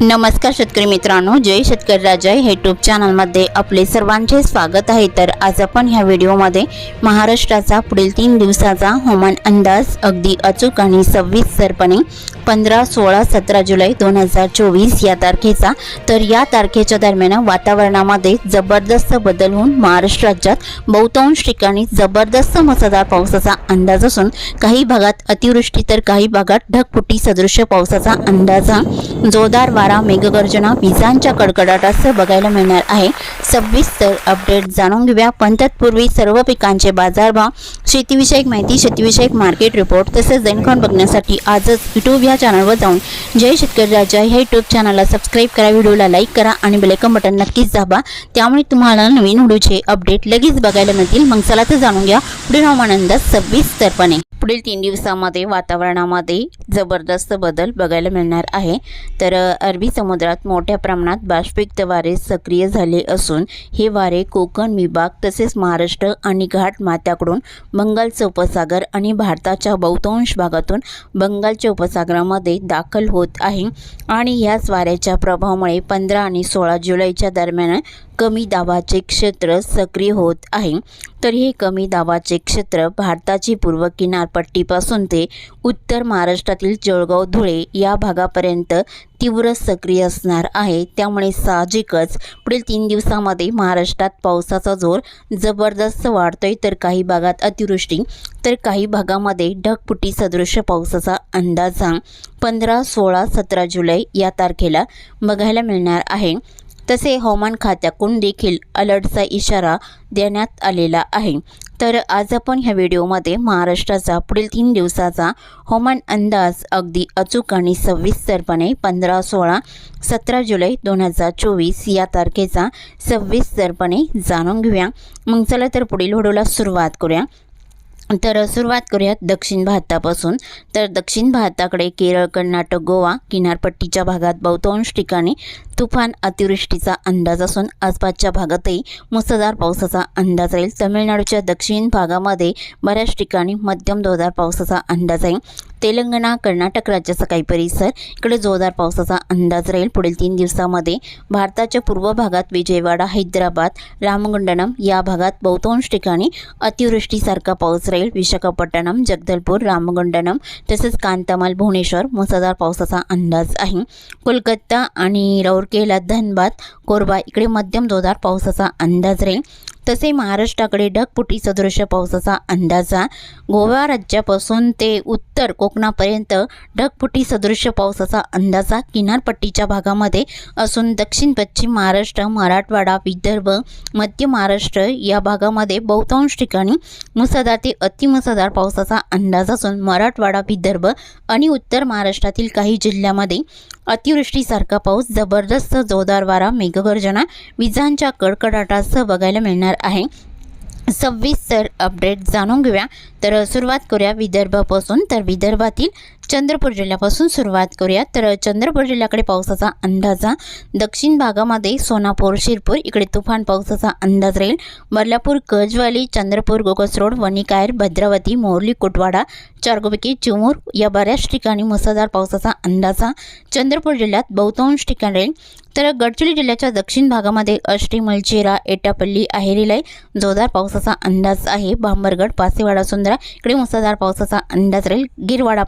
नमस्कार शेतकरी मित्रांनो जय शेतकरी राजा हे यूट्यूब चॅनलमध्ये आपले सर्वांचे स्वागत आहे. तर आज आपण ह्या व्हिडिओमध्ये महाराष्ट्राचा पुढील तीन दिवसाचा हवामान अंदाज अगदी अचूक आणि सविस्तरपणे पंधरा सोळा सतरा जुलै दोन हजार चोवीस या तारखेचा. तर या तारखेच्या दरम्यान वातावरणामध्ये जबरदस्त बदल होऊन महाराष्ट्र राज्यात बहुतांश ठिकाणी जबरदस्त मुसळधार पावसाचा अंदाज असून काही भागात अतिवृष्टी तर काही भागात ढगफुटी सदृश्य पावसाचा अंदाज जोरदार वारा मेघगर्जना विजांच्या कडकडाटासह बघायला मिळणार आहे. सविस्तर अपडेट जाणून घेऊया. पण तत्पूर्वी सर्व पिकांचे बाजारभाव शेतीविषयक माहिती शेतीविषयक मार्केट रिपोर्ट तसेच दैनकोन बघण्यासाठी आजच यूट्यूब या चॅनलवर जाऊन जय शेतकरी राजा ह्या यूट्यूब चॅनलला सबस्क्राईब करा व्हिडिओला लाईक करा आणि बेलेकन बटन नक्कीच दाबा. त्यामुळे तुम्हाला नवीन व्हिडिओचे अपडेट लगेच बघायला मिळतील. मग चला तर जाणून घ्या. पुढील हवामान अंदाज सविस्तरपणे पुढील तीन दिवसामध्ये वातावरणामध्ये जबरदस्त बदल बघायला मिळणार आहे. तर अरबी समुद्रात मोठ्या प्रमाणात बाष्पयुक्त वारे सक्रिय झाले असून हे वारे कोकण विभाग तसेच महाराष्ट्र आणि घाट माथ्याकडून बंगालचा उपसागर आणि भारताच्या बहुतांश भागातून बंगालच्या उपसागरामध्ये दाखल होत आहे. आणि याच वाऱ्याच्या प्रभावामुळे पंधरा आणि सोळा जुलैच्या दरम्यान कमी दाबाचे क्षेत्र सक्रिय होत आहे. तर हे कमी दाबाचे क्षेत्र भारताची पूर्व किनारपट्टीपासून ते उत्तर महाराष्ट्रातील जळगाव धुळे या भागापर्यंत तीव्र सक्रिय असणार आहे. त्यामुळे साहजिकच पुढील तीन दिवसामध्ये महाराष्ट्रात पावसाचा जोर जबरदस्त वाढतोय. तर काही भागात अतिवृष्टी तर काही भागामध्ये ढगफुटी सदृश पावसाचा अंदाज पंधरा सोळा सतरा जुलै या तारखेला बघायला मिळणार आहे. तसे हवामान खात्याकडून देखील अलर्टचा इशारा देण्यात आलेला आहे. तर आज आपण ह्या व्हिडिओमध्ये महाराष्ट्राचा पुढील तीन दिवसाचा हवामान अंदाज अगदी अचूक आणि सविस्तरपणे पंधरा सोळा सतरा जुलै दोन हजार चोवीस या तारखेचा सविस्तरपणे जाणून घेऊया. मग चला तर पुढील व्हिडिओला सुरुवात करूया. तर सुरुवात करूयात दक्षिण भारतापासून. तर दक्षिण भारताकडे केरळ कर्नाटक गोवा किनारपट्टीच्या भागात बहुतांश ठिकाणी तुफान अतिवृष्टीचा अंदाज असून आसपासच्या भागातही मुसळधार पावसाचा अंदाज राहील. तमिळनाडूच्या दक्षिण भागामध्ये बऱ्याच ठिकाणी मध्यम जोरदार पावसाचा अंदाज आहे तेलंगणा कर्नाटक राज्याचा काही परिसर इकडे जोरदार पावसाचा अंदाज राहील. पुढील तीन दिवसामध्ये भारताच्या पूर्व भागात विजयवाडा हैदराबाद रामगुंडनम या भागात बहुतांश ठिकाणी अतिवृष्टीसारखा पाऊस राहील. विशाखापट्टणम जगदलपूर रामगुंडनम तसेच कांतामाल भुवनेश्वर मुसळधार पावसाचा अंदाज आहे. कोलकाता आणि केला. धनबाद कोरबा इकडे मध्यम जोरदार पावसाचा अंदाज राहील. तसे महाराष्ट्राकडे ढगफुटी सदृश पावसाचा अंदाजा गोवा राज्यापासून ते उत्तर कोकणापर्यंत ढगफुटी सदृश्य पावसाचा अंदाजा किनारपट्टीच्या भागामध्ये असून दक्षिण पश्चिम महाराष्ट्र मराठवाडा विदर्भ मध्य महाराष्ट्र या भागामध्ये बहुतांश ठिकाणी मुसळधार ते अतिमुसळधार पावसाचा अंदाज असून मराठवाडा विदर्भ आणि उत्तर महाराष्ट्रातील काही जिल्ह्यामध्ये अतिवृष्टीसारखा पाऊस जबरदस्त जोरदार वारा मेघगर्जना विजांच्या कडकडाटासह बघायला मिळणार आहे. सविस्तर अपडेट जाणून घेऊया. तर सुरुवात करूया विदर्भापासून. तर विदर्भातील चंद्रपूर जिल्ह्यापासून सुरुवात करूया. तर चंद्रपूर जिल्ह्याकडे पावसाचा अंदाजा दक्षिण भागामध्ये सोनापूर शिरपूर इकडे तुफान पावसाचा अंदाज राहील. बर्लापूर गजवाली चंद्रपूर गोगस रोड वणिकायर भद्रावती मोरली कुटवाडा चारगोपैकी चिमूर या बऱ्याच ठिकाणी मुसळधार पावसाचा अंदाजा चंद्रपूर जिल्ह्यात बहुतांश ठिकाण राहील. तर गडचिरोली जिल्ह्याच्या दक्षिण भागामध्ये अष्टी मलचेरा एटापल्ली आहेरिलाई जोरदार पावसाचा अंदाज आहे. भांबरगड पासेवाडा सुंदरा इकडे मुसळधार पावसाचा अंदाज राहील. गिरवाडा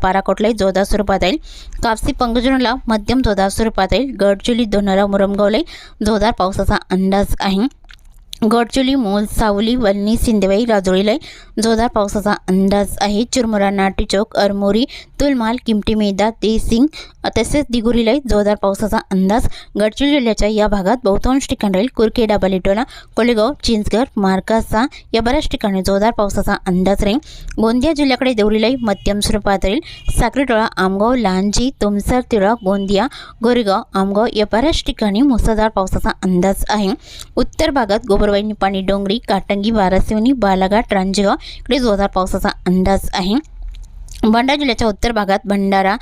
पाराकोटलाई जोरदार स्वरूपात येईल. कापसी पंकजनला मध्यम जोरदार स्वरूपात येईल. गडचिरोली दोनरा मुरमगावले जोरदार पावसाचा अंदाज आहे. गडचिरोली मोल सावली वल्ली सिंदेवाई राजोळीला जोरदार पावसाचा अंदाज आहे. चुरमुरा नाटी चौक अरमोरी तुलमाल किमटी मेदा देसिंग तसेच दिगुरीला जोरदार पावसाचा अंदाज. गडचिरोली जिल्ह्याच्या या भागात बहुतांश ठिकाणी राहील कुरखेडा डाबालिटोला कोलेगाव चिंचगड मार्कासा या बऱ्याच ठिकाणी जोरदार पावसाचा अंदाज राहील. गोंदिया जिल्ह्याकडे देवरीलाई मध्यम स्वरूपात राहील. साक्रीटोळा आमगाव लांजी तुमसर तिळा गोंदिया गोरेगाव आमगाव या बऱ्याच ठिकाणी मुसळधार पावसाचा अंदाज आहे. उत्तर भागात गोबर गोबरवाई निपाणी डोंगरी काटंगी वारासिवनी बालाघाट रांजेगाव. इकडे जोरदार पावसाचा अंदाज आहे. भंडारा जिल्ह्याच्या उत्तर भागात भंडारा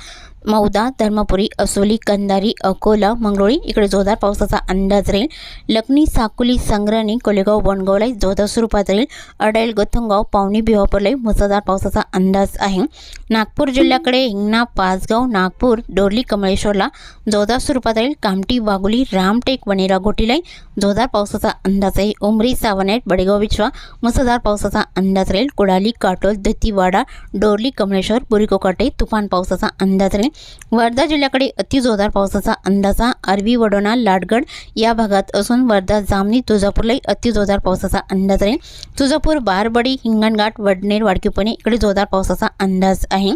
मौदा धर्मपुरी असोली कंधारी अकोला मंगळोळी इकडे जोरदार पावसाचा अंदाज राहील. लखनी साकुली संग्रणी कोलेगाव वणगावला जोरदार स्वरूपात राहील. अडेल गोथंगाव पावणी बिहापूरला मुसळधार पावसाचा अंदाज आहे. नागपूर जिल्ह्याकडे हिंगणा पाचगाव नागपूर डोरली कमळेश्वरला जोरदार स्वरूपात राहील. कामटी वाघोली रामटेक वनेरा घोटीला जोरदार पावसाचा अंदाज आहे. उमरी सावनेट बडेगाव विश्वा मुसळधार पावसाचा अंदाज राहील. कुडाली काटोल दत्तीवाडा डोरली कमळेश्वर बुरीकोकाटे तुफान पावसाचा अंदाज राहील. वर्धा जिल्ह्याकडे अतिजोरदार पावसाचा अंदाजा अरबी वडोणा लाडगड या भागात असून वर्धा जामनी तुळजापूरलाही अतिजोरदार पावसाचा अंदाज आहे. तुळजापूर बारबडी हिंगणघाट वडनेर वाडकीपणे इकडे जोरदार पावसाचा अंदाज आहे.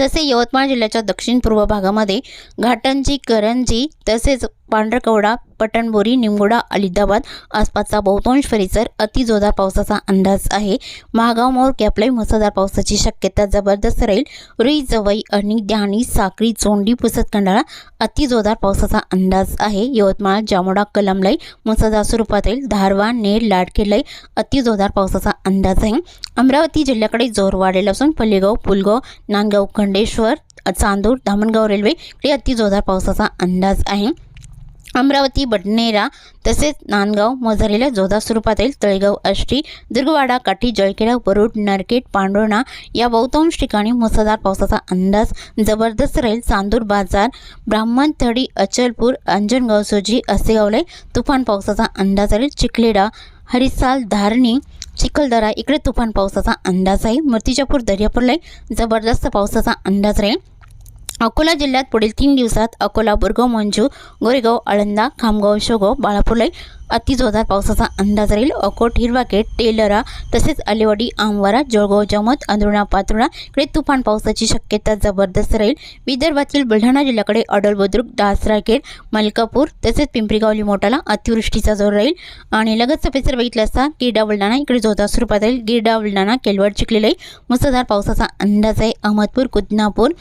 तसे यवतमाळ जिल्ह्याच्या दक्षिण पूर्व भागामध्ये घाटंजी करंजी तसेच पांढरकवडा पटणबोरी निमगोडा अलिदाबाद आसपासचा बहुतांश परिसर अतिजोरदार पावसाचा अंदाज आहे. महागाव मोर कॅपलाई मुसळधार पावसाची शक्यता जबरदस्त राहील. रुई जवई आणि ध्यानी साक्री चोंडी पुसत खंडाळा अतिजोरदार पावसाचा अंदाज आहे. यवतमाळ जामोडा कलमलाई मुसळधार स्वरूपात राहील. धारवा नेर लाडखेलाई अतिजोरदार पावसाचा अंदाज आहे. अमरावती जिल्ह्याकडे जोर वाढलेला असून पल्लेगाव पुलगाव नांदगाव खंडेश्वर चांदूर धामणगाव रेल्वे इकडे अतिजोरदार पावसाचा अंदाज आहे. अमरावती बडनेरा तसेच नांदगाव मझारीला जोधा स्वरूपात येईल तळेगाव आष्टी दुर्गवाडा काठी जळखेडा वरुड नरकेट पांडोणा या बहुतांश ठिकाणी मुसळधार पावसाचा अंदाज. जबरदस्त राहील चांदूर बाजार ब्राह्मणथडी अचलपूर अंजनगाव सोजी असेगावला तुफान पावसाचा अंदाज राहील चिखलेडा हरिसाल धारणी चिखलदरा इकडे तुफान पावसाचा अंदाज आहे. मूर्तिजापूर दर्यापूरला जबरदस्त पावसाचा अंदाज राहील. अकोला जिल्ह्यात पुढील तीन दिवसात अकोला बुरगाव मंजू गोरेगाव आळंदा खामगाव शोगाव बाळापुलाई अतिजोरदार पावसाचा अंदाज राहील. अकोट हिरवाकेट टेलरा तसेच आलेवाडी आमवारा जळगाव जमत अंधुणा पातुणा इकडे तुफान पावसाची शक्यता जबरदस्त राहील. विदर्भातील बुलढाणा जिल्ह्याकडे अडल बुद्रुक दासराखेड मलकापूर तसेच पिंपरीगाव लिमोटाला अतिवृष्टीचा जोर राहील. आणि लगतचा परिसर बघितला असता गिरडा बुलढाणा इकडे जोरदार स्वरूपात राहील. गिरडा बुलढाणा केलवड चिखलेलाई मुसळधार पावसाचा अंदाज आहे. अहमदपूर कुदनापूर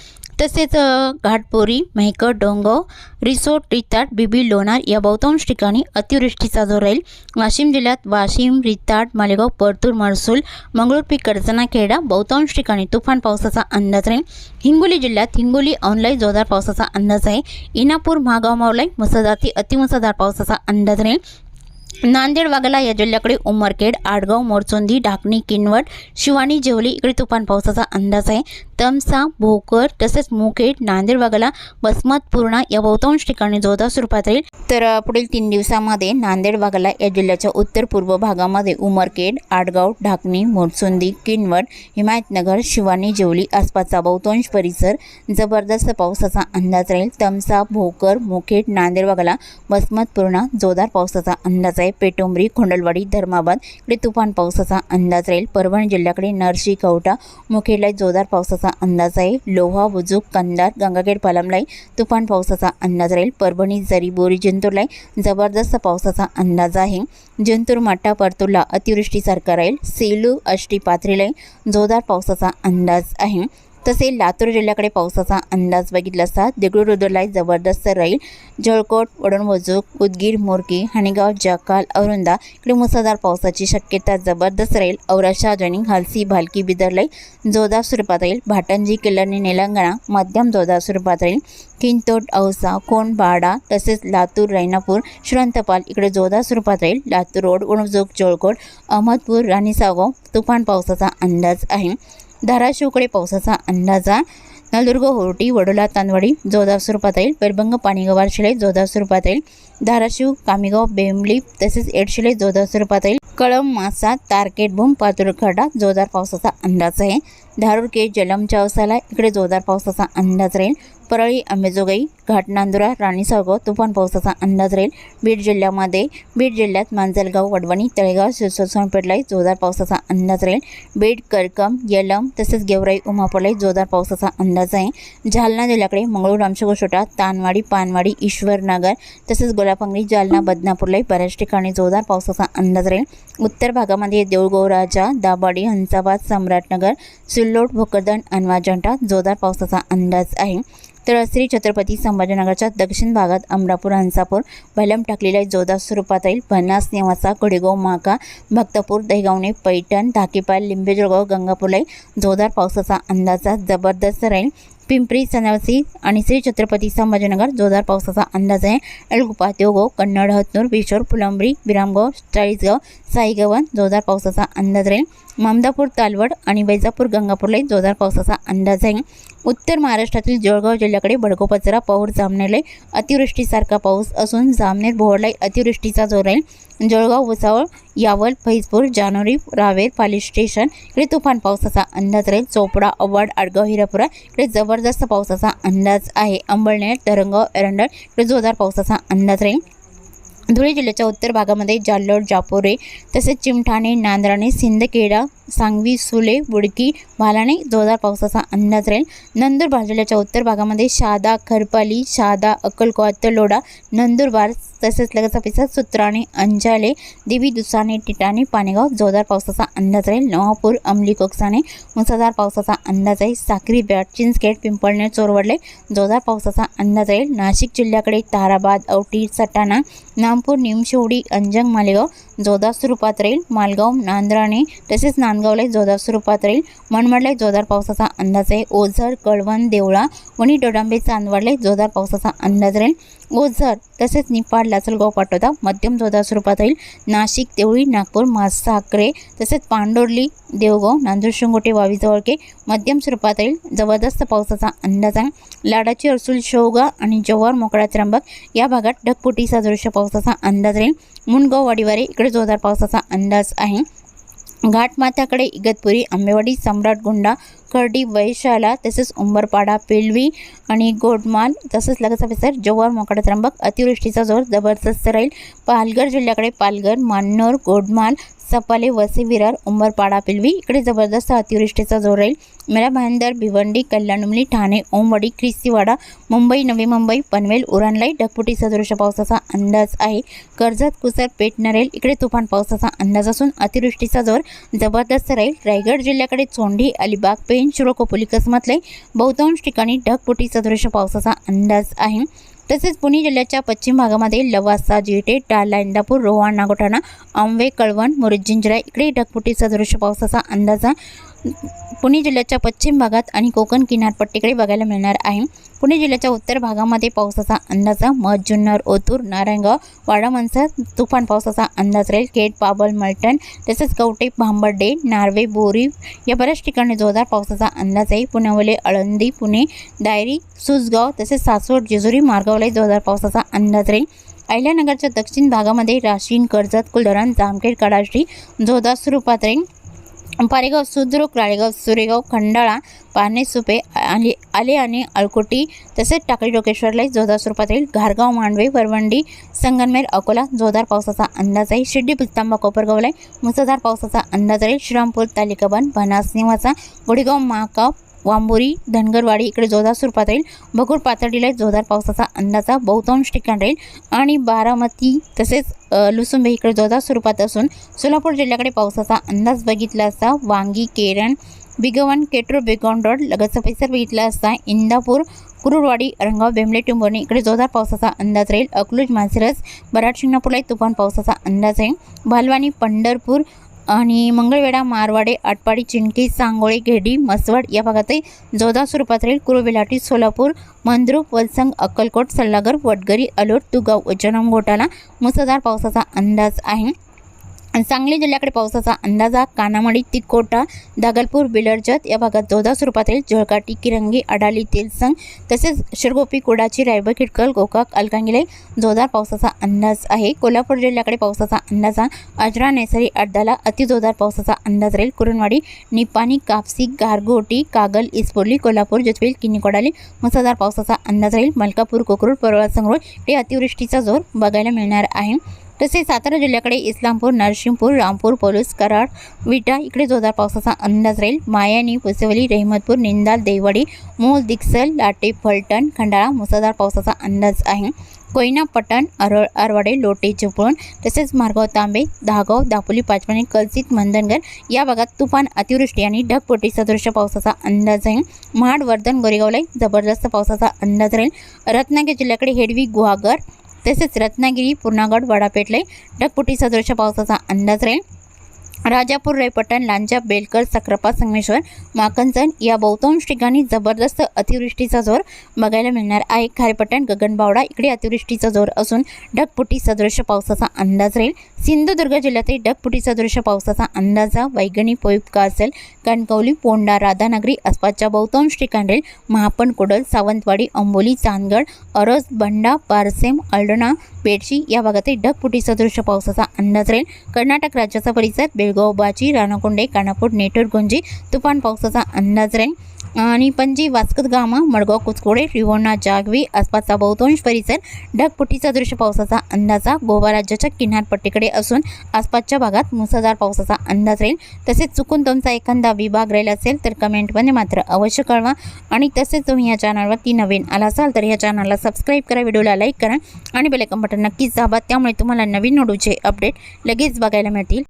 तसेच घाटपुरी घाटपोरी मेहकर डोंगव रिसोर्ट रिताट बिबी लोणार या बहुतांश ठिकाणी अतिवृष्टीचा जोर राहील. वाशिम जिल्ह्यात वाशिम रिताट मालेगाव परतूर महसूल मंगळूरपी कर्जना खेडा बहुतांश ठिकाणी तुफान पावसाचा अंदाज राहील. हिंगोली जिल्ह्यात हिंगोली ऑनलाईन जोरदार पावसाचा अंदाज आहे. इनापूर महागाव मावलाई मुसळधार ते अतिमुसळधार पावसाचा अंदाज राहील. नांदेड वाघाला या जिल्ह्याकडे उमरखेड आडगाव मोरचोंदी ढाकणी किनवट शिवानी जेवली इकडे तुफान पावसाचा अंदाज आहे. तमसा भोकर तसेच मुखेड नांदेड वाघाला बसमत पूर्णा या बहुतांश ठिकाणी जोरदार स्वरूपात राहील. तर पुढील तीन दिवसामध्ये नांदेड वाघाला या जिल्ह्याच्या उत्तर पूर्व भागामध्ये उमरखेड आडगाव ढाकणी मोरचोंदी किनवट हिमायतनगर शिवानी जेवली आसपासचा बहुतांश परिसर जबरदस्त पावसाचा अंदाज राहील. तमसा भोकर मुखेड नांदेड वाघाला बसमत पूर्णा जोरदार पावसाचा अंदाज आहे. पेटोंबरी खोंडलवाडी धर्माबाद इकडे तुफान पावसाचा अंदाज राहील. परभणी जिल्ह्याकडे नरशी कवटा मुखेडला जोरदार पावसाचा अंदाज आहे. लोहा बुजुक कंदार गंगाखेड पालमलाई तुफान पावसाचा अंदाज राहील. परभणी जरी बोरी जिंतूरला जबरदस्त पावसाचा अंदाज आहे. जिंतूर माटा परतूरला अतिवृष्टीसारखा राहील. सेलू अष्टी पाथरीलाई जोरदार पावसाचा अंदाज आहे. तसे लातूर जिल्ह्याकडे पावसाचा अंदाज बघितला असता देगलूर जबरदस्त राहील जळकोट वडणवजूक उदगीर मोरकी हाणेगाव जकाल औरंदा इकडे मुसळधार पावसाची शक्यता जबरदस्त राहील औराशा जणी हलसी भालकी बिदरलाई जोरदार स्वरूपात राहील भाटंजी किल्लनी निलंगणा मध्यम जोरदार स्वरूपात राहील किंतोट औसा कोंडबाडा तसेच लातूर रैनापूर श्रंतपाल इकडे जोरदार स्वरूपात राहील लातूर रोड उणजोग जळकोट अहमदपूर राणीसागाव तुफान पावसाचा अंदाज आहे. धाराशिवकडे पावसाचा अंदाजा. नलदुर्ग होर्टी वडोला तांदवाडी जोरदार स्वरूपात येईल. पेरबंग पाणीगवार शिले जोरदार स्वरूपात येईल. धाराशिव कामेगाव बेंबली तसेच एडशिले जोरदार स्वरूपात येईल. कळम मासा तारकेट भूम पातुरखडा जोरदार पावसाचा अंदाज आहे. धारूर के जलम चावसाला इकडे जोरदार पावसाचा अंदाज राहील. परळी अंबेजोगाई घाटनांदुरा राणीसावगाव तुफान पावसाचा अंदाज राहील. बीड जिल्ह्यामध्ये बीड जिल्ह्यात मांजलगाव वडवणी तळेगाव सोनपेठलाही जोरदार पावसाचा अंदाज राहील. बीड करकम यलम तसेच गेवराई उमापलाई जोरदार पावसाचा अंदाज आहे. जालना जिल्ह्याकडे मंगळूर रामशेगोशोटा तानवाडी पानवाडी ईश्वरनगर तसेच गोलापांगरी जालना बदनापूरलाही बऱ्याच ठिकाणी जोरदार पावसाचा अंदाज राहील. उत्तर भागामध्ये देऊळगाव राजा दाबाडी हंसाबाद सम्राटनगर सिल्लोड भोकरदन अनवाजंटा जोरदार पावसाचा अंदाज आहे. तर श्री छत्रपती संभाजीनगरच्या दक्षिण भागात अमरापूर हंसापूर भलम टाकलेल्या जोदा स्वरूपात राहील बनास नेवासा कडेगाव माका भक्तपूर दहिगावणे पैठण धाकेपाल लिंबेजळगाव गंगापूरलाही जोरदार पावसाचा अंदाजा जबरदस्त राहील पिंपरी सनावसी आणि श्री छत्रपती संभाजीनगर जोरदार पावसाचा अंदाज आहे. एलगुपा त्योगो कन्नड हतनूर बिशोर फुलंबरी विरामगाव चाळीसगाव साईगवन जोरदार पावसाचा अंदाज राहील. ममदापूर तालवड आणि वैजापूर गंगापूरलाही जोरदार पावसाचा अंदाज आहे. उत्तर महाराष्ट्रातील जळगाव जिल्ह्याकडे बडगोपचरा पाऊर जामनेरला अतिवृष्टीसारखा पाऊस असून जामनेर भोवडला अतिवृष्टीचा जोर राहील. जळगाव भुसावळ यावल फैजपूर जानोरी रावेर पाली स्टेशन इकडे तुफान पावसाचा अंदाज राहील. चोपडा अव्वाड आडगाव हिरापुरा इकडे जबरदस्त पावसाचा अंदाज आहे. अंबळनेर तरंगाव एरंडळ इकडे जोरदार पावसाचा अंदाज राहील. धुळे जिल्ह्याच्या उत्तर भागामध्ये जाल्लोड जापोरे तसेच चिमठाणे नांद्राणे सिंदखेडा सांगवी सुले बुडकी भालाणे जोरदार पावसाचा अंदाज राहील. नंदुरबार जिल्ह्याच्या उत्तर भागामध्ये शहादा खरपाली शहादा अक्कलकोवा तलोडा नंदुरबार तसेच लगेच पिसा सुत्राणे अंजाले देवी दुसाने टिटाने पाणेगाव जोरदार पावसाचा अंदाज राहील. नवापूर अंमली कोकसाने मुसळधार पावसाचा अंदाज आहे साक्री बॅट चिंचखेड पिंपळने चोरवडले जोरदार पावसाचा अंदाज राहील. नाशिक जिल्ह्याकडे ताराबाद औटी सटाणा नामपूर निमशेवडी अंजंग मालेगाव जोरदार स्वरूपात राहील. मालगाव नांद्राणे तसेच नांदगावलाही जोरदार स्वरूपात राहील. मनमाडला जोरदार पावसाचा अंदाज आहे. ओझर कळवण देवळा वणी डोडांबे चांदवाडला जोरदार पावसाचा अंदाज राहील. ओझर तसेच निपाड लाचलगाव पाटोदा मध्यम जोरदार स्वरूपात राहील. नाशिक देवळी नागपूर मासाकरे तसेच पांडोर्ली देवगाव नांदूर शिंगोटे वावीजवळके मध्यम स्वरूपात राहील. जबरदस्त पावसाचा अंदाज आहे. लाडाची असूल शेवगा आणि जव्हार मोकळा त्र्यंबक या भागात ढकपुटीचा दृश्य पावसाचा अंदाज राहील. मुनगाव वाडीवारे इकडे जोरदार पावसाचा अंदाज आहे. घाटमाथ्याकडे इगतपुरी आंबेवाडी सम्राटगुंडा करडी वैशाला तसेच उंबरपाडा पेलवी आणि गोडमाल तसेच लगत विसर जव्हार मोकडा त्र्यंबक अतिवृष्टीचा जोर जबरदस्त राहील. पालघर जिल्ह्याकडे पालघर मान्नोर गोडमाल सपाले वसे विरार उंबरपाडा पेलवी इकडे जबरदस्त अतिवृष्टीचा जोर राहील. मेरा भांदर भिवंडी कल्याणुमली ठाणे ओमवाडी ख्रिस्तीवाडा मुंबई नवी मुंबई पनवेल उरणलाई ढगफुटी सदृश पावसाचा अंदाज आहे. कर्जत कुसर पेटणारेल नरेल इकडे तुफान पावसाचा अंदाज असून अतिवृष्टीचा जोर जबरदस्त राहील. रायगड जिल्ह्याकडे चोंडी अलिबाग पेन शिरोकोपोली कसमतले बहुतांश ठिकाणी ढगफुटी सदृश पावसाचा अंदाज आहे. तसेच पुणे जिल्ह्याच्या पश्चिम भागामध्ये लवासा जेटे टाला इंदापूर रोहा नागोठाणा आंबे कळवण मुरुजिंजरा इकडे ढगफुटी सदृश पावसाचा अंदाज पुणे जिल्ह्याच्या पश्चिम भागात आणि कोकण किनारपट्टीकडे बघायला मिळणार आहे. पुणे जिल्ह्याच्या उत्तर भागामध्ये पावसाचा अंदाज मध जुन्नर ओतूर नारायणगाव वाडामंसर तुफान पावसाचा अंदाज राहील. केट पाबल मलटण तसेच कवटे भांबर्डे नार्वे बोरी या बऱ्याच ठिकाणी जोरदार पावसाचा अंदाज आहे. पुण्यावले आळंदी पुणे दायरी सुसगाव तसेच सासवड जेजुरी मार्गावले जोरदार पावसाचा अंदाज राहील. अहिल्यानगरच्या दक्षिण भागामध्ये राशीन कर्जत कुलधरण जामखेड कडाश्री जोरदार स्वरूपात राहील. पारेगाव सुद्रुक राळेगाव सुरेगाव खंडाळा पारणे सुपे आले आले आणि अळकोटी तसेच टाकळी डोकेश्वरलाही जोरदार स्वरूपात येईल. घारगाव मांडवे वरवंडी संगनमेर अकोला जोरदार पावसाचा अंदाज आहे. शिर्डी पुलतांबा कोपरगावला मुसळधार पावसाचा अंदाज राहील. श्रीरामपूर तालिकाबन बनास निवासा गोडेगाव महाकाव वांबोरी धनगरवाडी इकडे जोरदार स्वरूपात राहील. भगूर पातळीला जोरदार पावसाचा अंदाजा बहुतांश ठिकाण राहील. आणि बारामती तसेच लुसुंबे इकडे जोरदार स्वरूपात असून सोलापूर जिल्ह्याकडे पावसाचा अंदाज बघितला असता वांगी केरण बिगवन केटूर बेगॉन रोड लगतचा परिसर बघितला असता इंदापूर कुरुरवाडी रंगाव बेंबले टिंबोर्णी इकडे जोरदार पावसाचा अंदाज राहील. अकलूज मांसिरस बराड शिंगणापूरला तुफान पावसाचा अंदाज आहे भालवानी पंढरपूर आणि मंगळवेढा मारवाडे आटपाडी चिंकी सांगोळे घेडी मसवड या भागातही जोधा स्वरूपात राहील. सोलापूर मंद्रुप वलसंग अक्कलकोट सल्लागर वडगरी अलोट तुगाव जनम घोटाला मुसळधार पावसाचा अंदाज आहे. सांगली जिल्ह्याकडे पावसाचा अंदाजा कानामडी तिकोटा दागलपूर बिलरजत या भागात जोरदार स्वरूपात येईल जळकाटी किरंगी अडाली तेलसंग तसेच शिरगोपी कुडाची रायबा खिडकल गोकाक अलकांगिले जोरदार पावसाचा अंदाज आहे. कोल्हापूर जिल्ह्याकडे पावसाचा अंदाजा अजरा नेसरी अड्डाला अतिजोरदार पावसाचा अंदाज राहील. कुरणवाडी निपाणी कापसी गारगोटी कागल इस्पोर्ली कोल्हापूर जतवेल किन्नीकोडाली मुसळधार पावसाचा अंदाज राहील. मलकापूर कोकरूड परवा संगरूळ हे अतिवृष्टीचा जोर बघायला मिळणार आहे. तसेच सातारा जिल्ह्याकडे इस्लामपूर नरसिंहपूर रामपूर पोलूस कराड विटा इकडे जोरदार पावसाचा अंदाज राहील. मायानी पुसेवली रेहमतपूर निंदाल देववाडी मोल दिक्सल लाटे फलटण खंडाळा मुसळधार पावसाचा अंदाज आहे. कोयना पटण अर आरवाडे लोटे चिपळूण तसेच मार्गाव तांबे दहागाव दापोली पाचपणी कलसित मंदनगर या भागात तुफान अतिवृष्टी आणि ढगपोटी सदृश्य पावसाचा अंदाज आहे. महाड वर्धन गोरेगावला जबरदस्त पावसाचा अंदाज राहील. रत्नागिरी जिल्ह्याकडे हेडवी गुहागर तसेच रत्नागिरी पूर्णागड वडापेटले ढगपुटी सदृश्य पावसाचा अंदाज राहील. राजापूर रेपटण लांजा बेलकर सक्रापा संगमेश्वर माकंचन या बहुतांश ठिकाणी जबरदस्त अतिवृष्टीचा जोर बघायला मिळणार आहे. खारेपटण गगनबावडा इकडे अतिवृष्टीचा जोर असून ढगपुटी सदृश्य पावसाचा अंदाज राहील. सिंधुदुर्ग जिल्ह्यातही ढगपुटी सदृश्य पावसाचा अंदाज वैगणी पोईपका असेल कणकवली पोंडा राधानगरी आसपासच्या बहुतांश ठिकाणी राहील. महापण कुडल सावंतवाडी अंबोली चांदगड अरस बंडा पारसेम अल्डणा बेडशी या भागातही ढगफुटी सदृश्य पावसाचा अंदाज राहील. कर्नाटक राज्याचा परिसर बेळगाव बाची राणाकोंडे कानापूर नेटूर गुंजी तुफान पावसाचा अंदाज राहील. आणि पणजी वास्कत गामा मडगाव कुचकोडे रिवोणा जागवी आसपासचा बहुतांश परिसर ढगपुटीचा दृश्य पावसाचा अंदाजा. गोवा राज्याच्या किनारपट्टीकडे असून आसपासच्या भागात मुसळधार पावसाचा अंदाज राहील. तसेच चुकून तुमचा एखादा विभाग राहिला असेल तर कमेंटमध्ये मात्र अवश्य कळवा. आणि तसेच तुम्ही या चॅनलवरती नवीन आला असाल तर या चॅनलला सबस्क्राईब करा व्हिडिओला लाईक करा. आणि बेलेकन बटन नक्कीच दाबा. त्यामुळे तुम्हाला नवीन नोडूचे अपडेट लगेच बघायला मिळतील.